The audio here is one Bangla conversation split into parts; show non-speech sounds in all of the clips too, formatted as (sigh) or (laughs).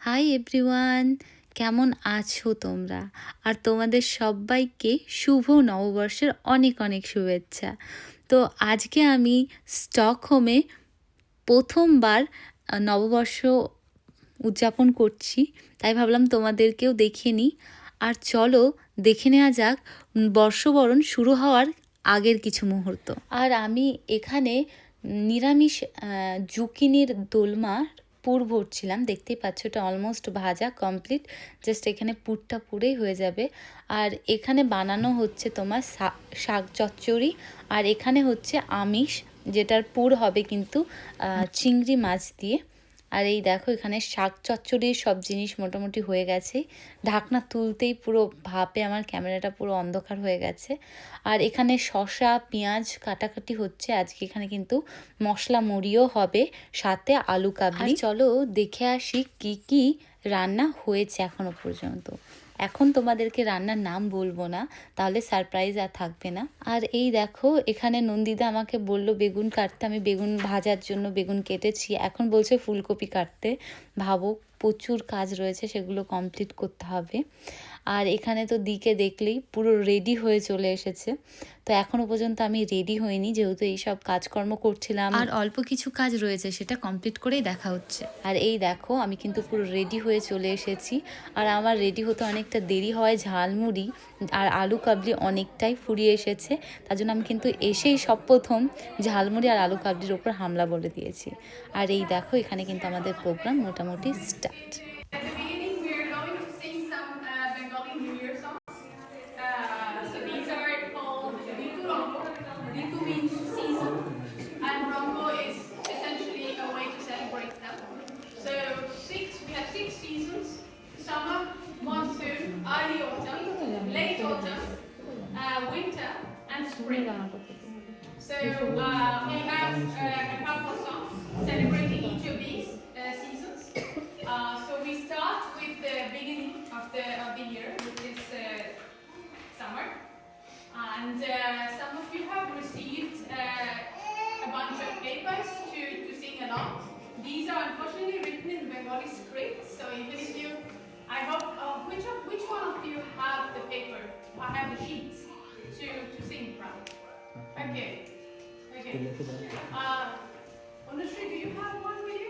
হাই এভরিওয়ান কেমন আছো তোমরা? আর তোমাদের সবাইকে শুভ নববর্ষের অনেক অনেক শুভেচ্ছা। তো আজকে আমি স্টকহোমে প্রথমবার নববর্ষ উদযাপন করছি, তাই ভাবলাম তোমাদেরকেও দেখিয়ে নিই। আর চলো, দেখে নেওয়া যাক, বর্ষবরণ শুরু হওয়ার আগের কিছু মুহূর্ত। আর আমি এখানে নিরামিষ জুকিনির দোলমা পুর ভরছিলাম। দেখতেই পাচ্ছ, এটা অলমোস্ট ভাজা কমপ্লিট জাস্ট এখানে পুরটা পুরেই হয়ে যাবে। আর এখানে বানানো হচ্ছে তোমার শাক চচ্চড়ি। আর এখানে হচ্ছে আমিষ, যেটার পুর হবে কিন্তু চিংড়ি মাছ দিয়ে। আর এই দেখো এখানে শাক চচ্চড়ির সব জিনিস মোটামুটি হয়ে গেছে। ঢাকনা তুলতেই পুরো ভাপে আমার ক্যামেরাটা পুরো অন্ধকার হয়ে গেছে। আর এখানে শসা, পেঁয়াজ কাটাকাটি হচ্ছে। আজকে এখানে কিন্তু মশলা মুড়িও হবে, সাথে আলু কাবলি। চলো দেখে আসি কি কি রান্না হয়েছে এখনও পর্যন্ত। এখন তোমাদেরকে রান্নার নাম বলব না, তাহলে সারপ্রাইজ আর থাকবে না। আর এই দেখো, এখানে নন্দিদা আমাকে বলল, বেগুন কাটতে, আমি বেগুন ভাজার জন্য বেগুন কেটেছি। এখন বলছে, ফুলকপি কাটতে। ভাবো, প্রচুর কাজ রয়েছে, সেগুলো কমপ্লিট করতে হবে। আর এখানে তো দিকে দেখলেই পুরো রেডি হয়ে চলে এসেছে। তো এখনও পর্যন্ত আমি রেডি হইনি যেহেতু এই সব কাজকর্ম করছিলাম। আর অল্প কিছু কাজ রয়েছে সেটা কমপ্লিট করেই দেখা হচ্ছে। আর এই দেখো আমি কিন্তু পুরো রেডি হয়ে চলে এসেছি। আর আমার রেডি হতে অনেকটা দেরি হয় ঝালমুড়ি আর আলু কাবলি অনেকটাই ফুরিয়ে এসেছে। তার জন্য আমি কিন্তু এসেই সব প্রথম ঝালমুড়ি আর আলু কাবলির ওপর হামলা বলে দিয়েছি। আর এই দেখো এখানে কিন্তু আমাদের প্রোগ্রাম মোটামুটি start So uh, we have uh, a couple of songs celebrating each of these uh, seasons. Uh, so we start with the beginning of the of the year, which is uh, summer, and uh, some of you have received uh, a bunch of papers to, to sing along. These are unfortunately written in Bengali script, so even if you, I hope, uh, which of which one of you have the paper? I have the sheets to to sing from. Okay. Okay. Uh, Anushree, do you have one with you?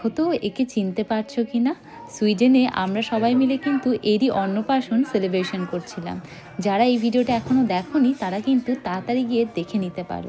দেখো তো, একে চিনতে পারছ কি না? সুইডেনে আমরা সবাই মিলে কিন্তু এরই অন্নপ্রাশন সেলিব্রেশন করছিলাম। যারা এই ভিডিওটা এখনও দেখনি, তারা কিন্তু তাড়াতাড়ি গিয়ে দেখে নিতে পারো।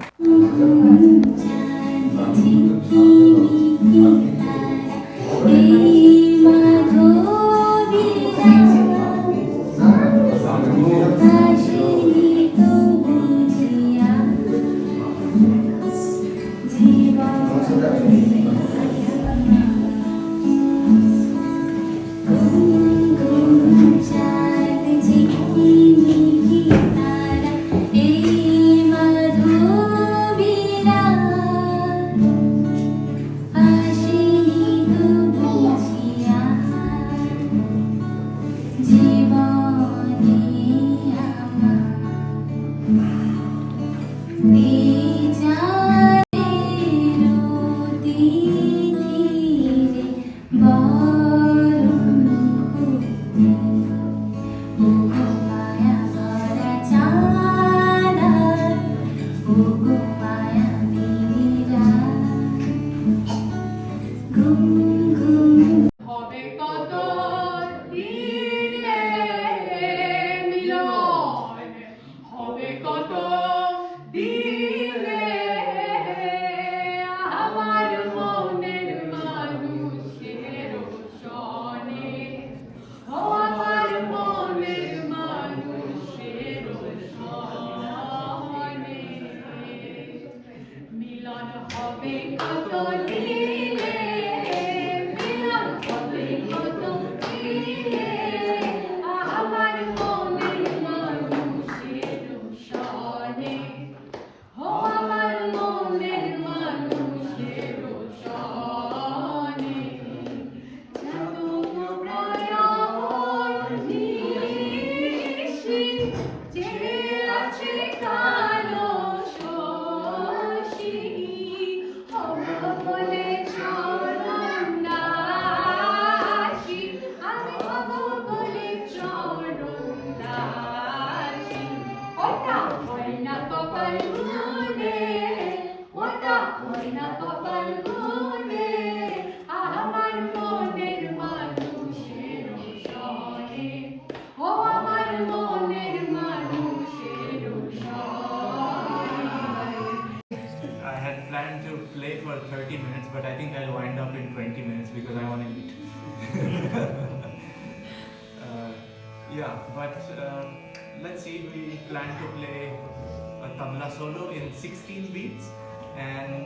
16 beats, and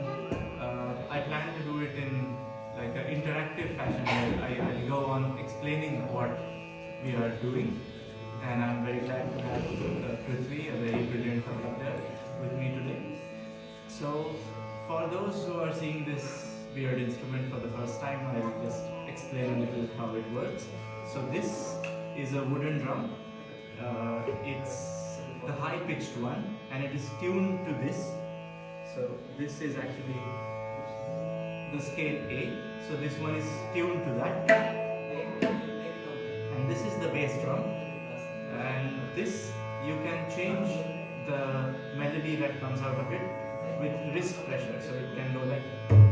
uh, I plan to do it in like an interactive fashion where I, I'll go on explaining what we are doing. And I'm very glad to have uh, Prithvi, a very brilliant player, with me today. So, for those who are seeing this weird instrument for the first time, I'll just explain a little how it works. So, this is a wooden drum. Uh, it's the high pitched one and it is tuned to this. So, this is actually the scale A. So, this one is tuned to that. And this is the bass drum. And this you can change the melody that comes out of it with wrist pressure. So it can go like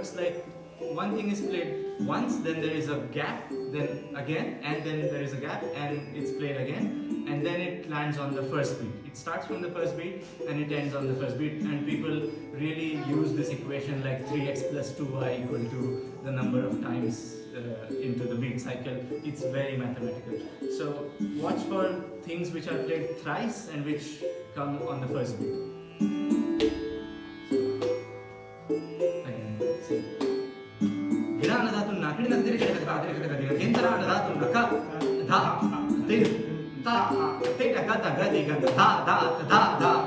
works like one thing is played once, then there is a gap, then again, and then there is a gap, and it's played again, and then it lands on the first beat. It starts from the first beat and it ends on the first beat, and people really use this equation like 3x plus 2y equal to the number of times uh, into the beat cycle. It's very mathematical. So watch for things which are played thrice and which come on the first beat. 再来几个哒哒哒哒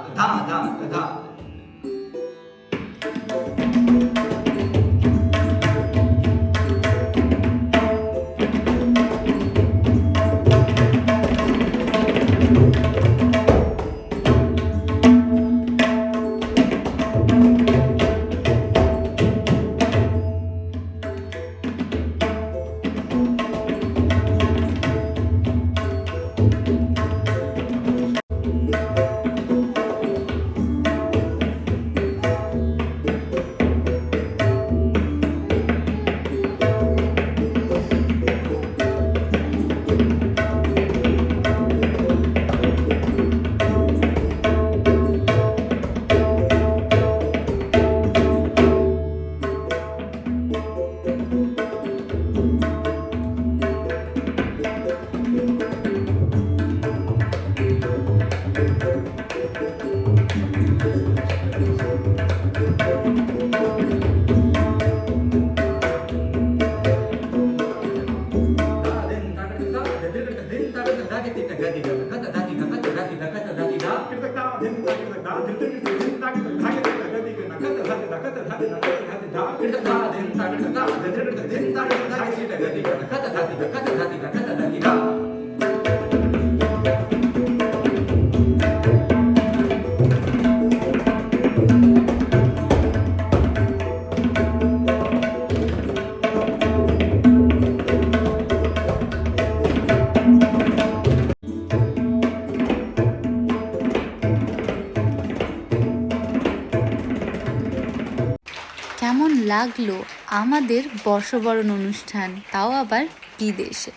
தகடுதா தென் தகடுதா தகடுதா தென் தகடுதா আমাদের বর্ষবরণ অনুষ্ঠান, তাও আবার বিদেশে।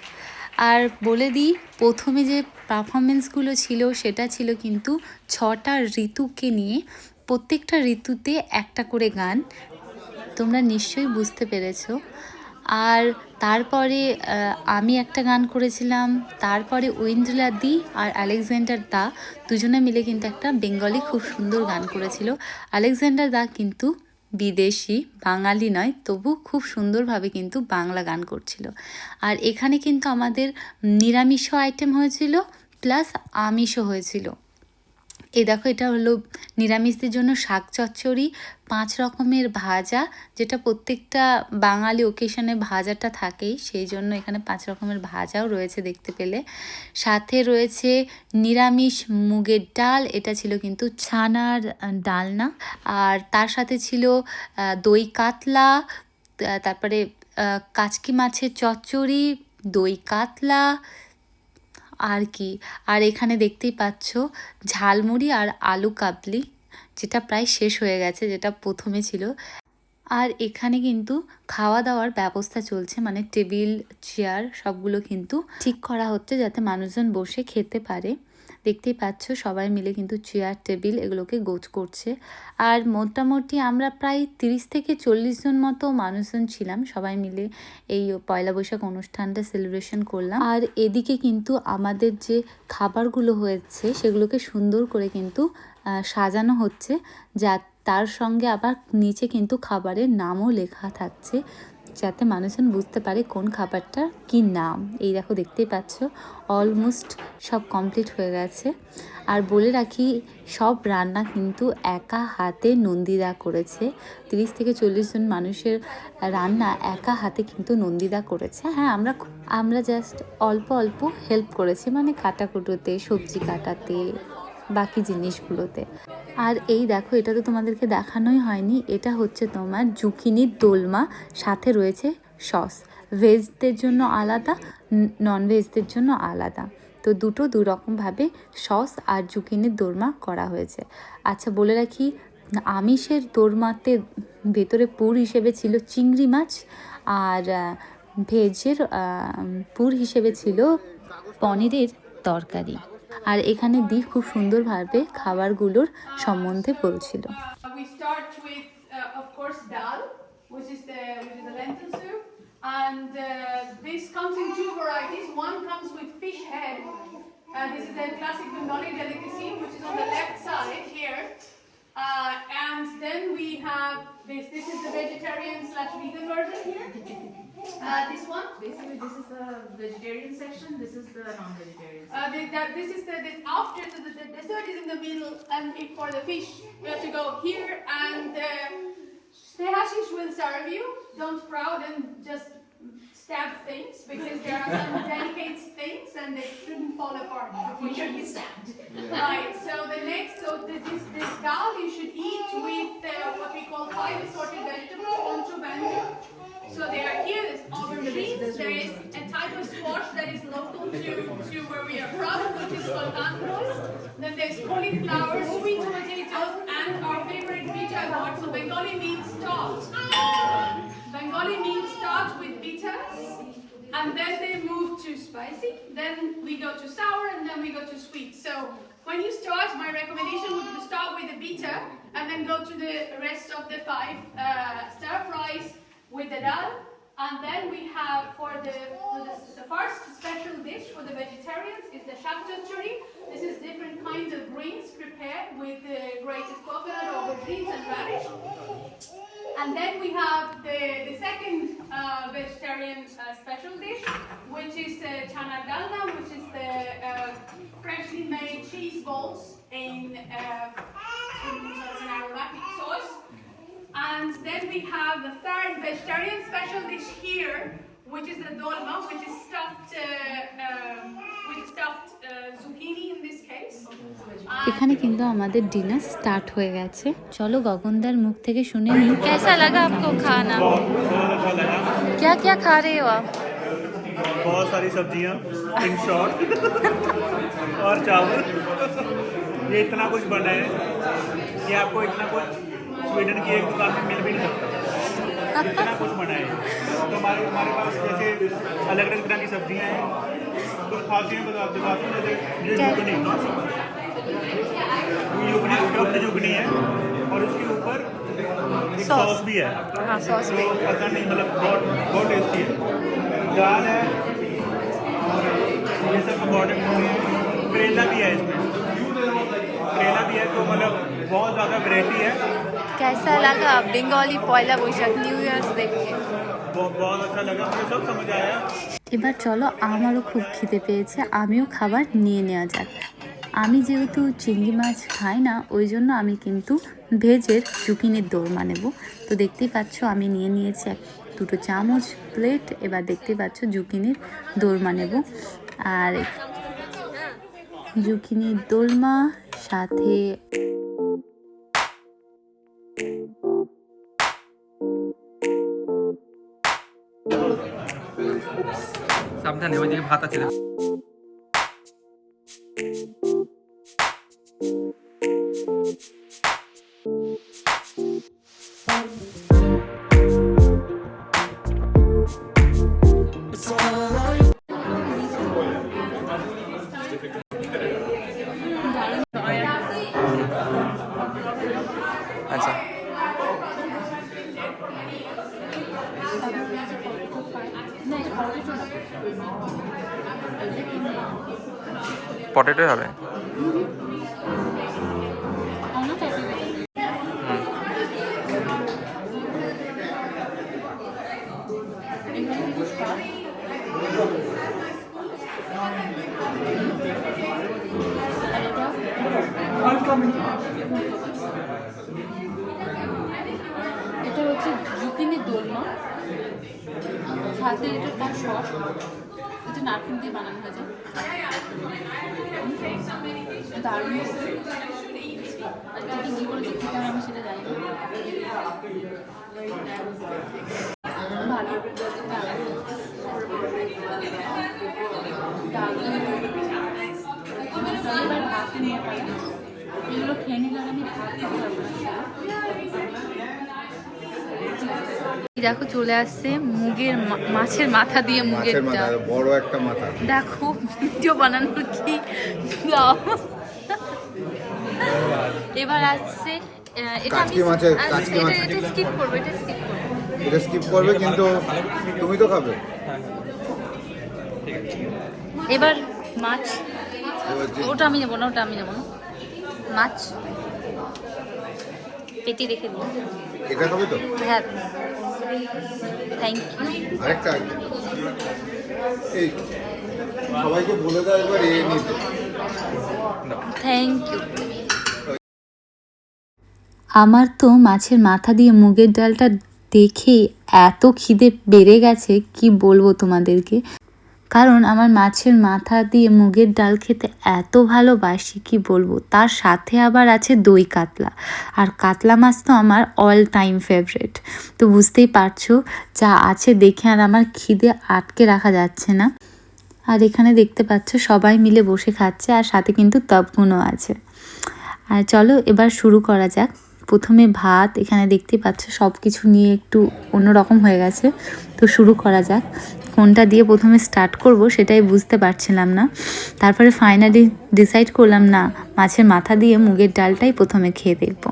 আর বলে দিই, প্রথমে যে পারফরমেন্সগুলো ছিল, সেটা ছিল কিন্তু ছটা ঋতুকে নিয়ে। প্রত্যেকটা ঋতুতে একটা করে গান, তোমরা নিশ্চয়ই বুঝতে পেরেছ। আর তারপরে আমি একটা গান করেছিলাম, তারপরে ঐন্দ্রিলা দি আর আলেকজান্ডার দা, দুজনে মিলে কিন্তু একটা বেঙ্গলি খুব সুন্দর গান করেছিল। আলেকজান্ডার দা কিন্তু বিদেশি, বাঙালি নয়, তবু খুব সুন্দরভাবে কিন্তু বাংলা গান করছিল। আর এখানে কিন্তু আমাদের নিরামিষও আইটেম হয়েছিল প্লাস আমিষও হয়েছিল। এই দেখো, এটা হলো নিরামিষদের জন্য শাক চচ্চড়ি, পাঁচ রকমের ভাজা, যেটা প্রত্যেকটা বাঙালি ওকেশনে ভাজাটা থাকেই, সেই জন্য এখানে পাঁচ রকমের ভাজাও রয়েছে দেখতে পেলে। সাথে রয়েছে নিরামিষ মুগের ডাল, এটা ছিল কিন্তু ছানার ডালনা আর তার সাথে ছিল দই কাতলা তারপরে কাচকি মাছের চচ্চড়ি, দই কাতলা আর কি? আর এখানে দেখতেই পাচ্ছ ঝালমুড়ি আর আলু কাবলি, যেটা প্রায় শেষ হয়ে গেছে, যেটা প্রথমে ছিল। আর এখানে কিন্তু খাওয়া দাওয়ার ব্যবস্থা চলছে মানে টেবিল, চেয়ার সবগুলো কিন্তু ঠিক করা হচ্ছে যাতে মানুষজন বসে খেতে পারে। দেখতেই পাচ্ছ, সবাই মিলে কিন্তু চেয়ার টেবিল এগুলোকে গোছ করছে। আর মোটামুটি আমরা প্রায় তিরিশ থেকে চল্লিশ জন মতো মানুষজন ছিলাম, সবাই মিলে এই পয়লা বৈশাখ অনুষ্ঠানটা সেলিব্রেশন করলাম। আর এদিকে কিন্তু আমাদের যে খাবারগুলো হয়েছে, সেগুলোকে সুন্দর করে কিন্তু সাজানো হচ্ছে। যা, তার সঙ্গে আবার নিচে কিন্তু খাবারের নামও লেখা থাকছে। যাতে মানুষজন বুঝতে পারে কোন খাবারটা কি নাম। এই দেখো দেখতেই পাচ্ছ অলমোস্ট সব কমপ্লিট হয়ে গেছে। আর বলে রাখি, সব রান্না কিন্তু একা হাতে নন্দিদা করেছে। তিরিশ থেকে চল্লিশ জন মানুষের রান্না একা হাতে কিন্তু নন্দিদা করেছে। হ্যাঁ আমরা আমরা জাস্ট অল্প অল্প হেল্প করেছি। মানে কাটাকুটোতে, সবজি কাটাতে বাকি জিনিসগুলোতে। আর এই দেখো, এটা তো তোমাদেরকে দেখানোই হয়নি। এটা হচ্ছে তোমার জুকিনির দোলমা, সাথে রয়েছে সস। ভেজদের জন্য আলাদা নন ভেজদের জন্য আলাদা। তো দুটো দু রকমভাবে সস আর জুকিনির দোরমা করা হয়েছে। আচ্ছা বলে রাখি, আমিষের দোরমাতে ভেতরে পুর হিসেবে ছিল চিংড়ি মাছ আর ভেজের পুর হিসেবে ছিল পনিরের তরকারি। আর এখানে দি খুব সুন্দরভাবে খাবারগুলোর সম্বন্ধে বলছিল Uh, uh, and uh, this comes in two varieties. One comes with fish head. Uh, this is a classic Bengali delicacy, which is on the left side here. Uh, and then we have this. This is the vegetarian slash vegan version here. Uh, this one. Basically, this is the vegetarian section, this is the non-vegetarian. Uh, the, that, this is the, after the, the, the dessert is in the middle, and if for the fish, you have to go here, and uh, the hashish will serve you. Don't crowd and just stab things because there are some (laughs) delicate things and they shouldn't fall apart. We should be stabbed. Right. So the next, so the, this this dal you should eat with uh, what we call five assorted vegetables, onto banjo. So they are here. There's aubergines. There is a type of squash that is local to, to where we are from, which is called antros. Then there's cauliflower, sweet potatoes, and our favorite pita god, so Bengali means stock. Bengali means stock with bitters. And then they move to spicy. Then we go to sour, and then we go to sweet. So when you start, my recommendation would be to start with the bitter, and then go to the rest of the five uh, stir fries with the dal. And then we have for the, for the, the first special dish for the vegetarians is the shakchachuri. This is different kinds of greens prepared with the grated coconut, aubergines, and radish. And then we have the, the second uh, vegetarian uh, special dish, which is uh, chana dalna, which is the uh, freshly made cheese balls in, uh, in an aromatic sauce. And then we have the third vegetarian special dish here, which is the dolma, which is stuffed, uh, um, with stuffed uh, zucchini in this case. And এখানে কিন্তু আমাদের ডিনার স্টার্ট হয়ে গেছে চলো গগনদার মুখ থেকে শুনে নিই कैसा लगा आपको खाना बहुत बहुत अच्छा लगा क्या क्या खा रहे हो आप बहुत सारी सब्जियां इन शॉर्ट और चावल ये इतना कुछ बना है कि आपको इतना कुछ स्वीडन की एक दुकान में मिल भी नहीं सकता। इतना कुछ बना है। तो हमारे हमारे पास जैसे अलग अलग तरह की सब्ज़ियाँ हैं तो खाते हैं बता बताते हैं जैसे ये जुगनी ये जुगनी स्टफ्ड जुगनी है और उसके ऊपर सॉस। भी है। हाँ सॉस तो पता नहीं मतलब बहुत बहुत टेस्टी है। दाल है और ये सब पकौड़े हैं। करेला भी है इसमें। करेला भी है तो मतलब बहुत ज़्यादा वैरायटी है। कैसा लगा? बंगाली পয়লা न्यू নিউ देख के। এবার চলো আমারও খুব খিদে পেয়েছে। আমিও খাবার নিয়ে নেওয়া যাক। আমি যেহেতু চিংড়ি মাছ খাই না ওই জন্য আমি কিন্তু ভেজের চুকিনির দৌড়মা নেব। তো দেখতেই পাচ্ছ আমি নিয়ে নিয়েছি এক দুটো চামচ প্লেট এবার দেখতেই পাচ্ছ জুকিনির দোরমা নেব। আর জুকিনির দোলমা সাথে সাবধানে ওইদিকে ভাত আছে পটেটোই হবে এটা হচ্ছে জুকিনি দোলমা সাথে এটা তার সস এটা নারকেল দিয়ে বানানো হয়েছে Yeah, yeah. I can take some medication. দারুণ I should eat. আর এটা কি করেছে খেতে হবে আমি সেটা জানি না ভালো দারুণ। এবার ভাতে নিয়ে পাই এগুলো খেয়ে নিলে আমি। দেখো চলে আসছে মুগের মাছের মাথা দিয়ে মুগের বড় একটা মাথা। দেখো ভিডিও বানানো কি এবার আসছে এটা আমি এটা স্কিপ করব এটা স্কিপ করব। এটা স্কিপ করবে কিন্তু তুমি তো খাবে। এবার মাছ। ওটা আমি নেব না ওটা আমি নেব না। মাছ। পেটি রেখে দিই এটা খাবে তো? হ্যাঁ। থ্যাংক ইউ আরেকটা এই সবাইকে বলে দাও একবার এ নিতে থ্যাংক ইউ আমার তো মাছের মাথা দিয়ে মুগের ডালটা দেখে এত খিদে বেড়ে গেছে, কি বলব তোমাদেরকে? কারণ আমার মাছের মাথা দিয়ে মুগের ডাল খেতে এত ভালোবাসি, কি বলব? তার সাথে আবার আছে দই কাতলা। আর কাতলা মাছ তো আমার অল টাইম ফেভারেট তো বুঝতেই পারছ, যা আছে দেখে আর আমার খিদে আটকে রাখা যাচ্ছে না। আর এখানে দেখতে পাচ্ছ, সবাই মিলে বসে খাচ্ছে আর সাথে কিন্তু তপগুণও আছে। আর চলো এবার শুরু করা যাক। প্রথমে ভাত, এখানে দেখতে পাচ্ছ সব কিছু নিয়ে একটু অন্যরকম হয়ে গেছে। তো শুরু করা যাক। কোনটা দিয়ে প্রথমে স্টার্ট করব সেটাই বুঝতে পারছিলাম না। তারপরে ফাইনালি ডিসাইড করলাম, না, মাছের মাথা দিয়ে মুগের ডালটাই প্রথমে খেয়ে দেখব।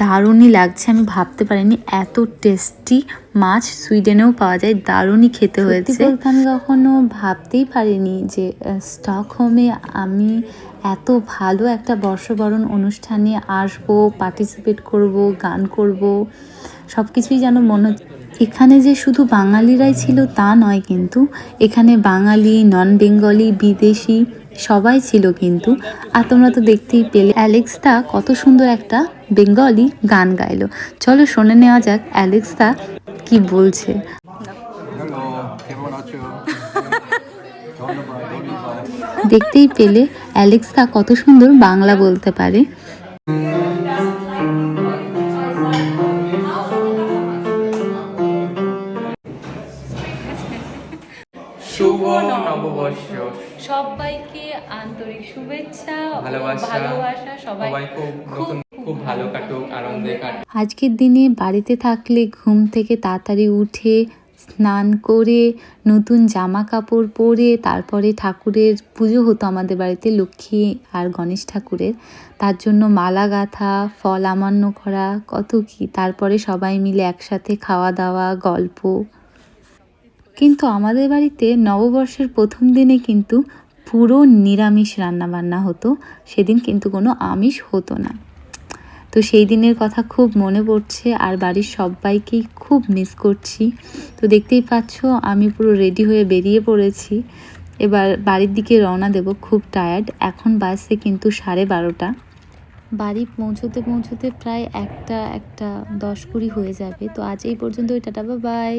দারুণই লাগছে আমি ভাবতে পারিনি। এত টেস্টি মাছ সুইডেনেও পাওয়া যায় দারুণই খেতে হয়েছে। আমি কখনো ভাবতেই পারিনি যে স্টকহোমে আমি এত ভালো একটা বর্ষবরণ অনুষ্ঠানে আসব পার্টিসিপেট করব গান করব সব কিছুই যেন মনে এখানে যে শুধু বাঙালিরাই ছিল তা নয় কিন্তু এখানে বাঙালি নন বেঙ্গলি বিদেশি সবাই ছিল কিন্তু আর তোমরা তো দেখতেই পেলে অ্যালেক্সদা কত সুন্দর একটা বেঙ্গলি গান গাইলো। চলো শুনে নেওয়া যাক অ্যালেক্সদা কি বলছে। দেখতেই পেলে অ্যালেক্সদা কত সুন্দর বাংলা বলতে পারে। শুভ নববর্ষ। সবাইকে আন্তরিক শুভেচ্ছা ভালোবাসা। সবাই খুব খুব ভালো কাটুক আনন্দে কাটুক। আজকের দিনে বাড়িতে থাকলে ঘুম থেকে তাড়াতাড়ি উঠে স্নান করে নতুন জামা কাপড় পরে তারপরে ঠাকুরের পুজো হতো আমাদের বাড়িতে লক্ষ্মী আর গণেশ ঠাকুরের। তার জন্য মালা গাঁথা ফল আমান্য করা কত কি। তারপরে সবাই মিলে একসাথে খাওয়া দাওয়া গল্প। কিন্তু আমাদের বাড়িতে নববর্ষের প্রথম দিনে কিন্তু পুরো নিরামিষ রান্নাবান্না হতো, সেদিন কিন্তু কোনো আমিষ হতো না। তো সেই দিনের কথা খুব মনে পড়ছে আর বাড়ির সবাইকেই খুব মিস করছি। তো দেখতেই পাচ্ছ, আমি পুরো রেডি হয়ে বেরিয়ে পড়েছি। এবার বাড়ির দিকে রওনা দেব, খুব টায়ার্ড এখন বাজছে কিন্তু সাড়ে বারোটা। বাড়ি পৌঁছতে পৌঁছতে প্রায় একটা একটা দশ কুড়ি হয়ে যাবে। তো আজ এই পর্যন্ত টাটা বা বাই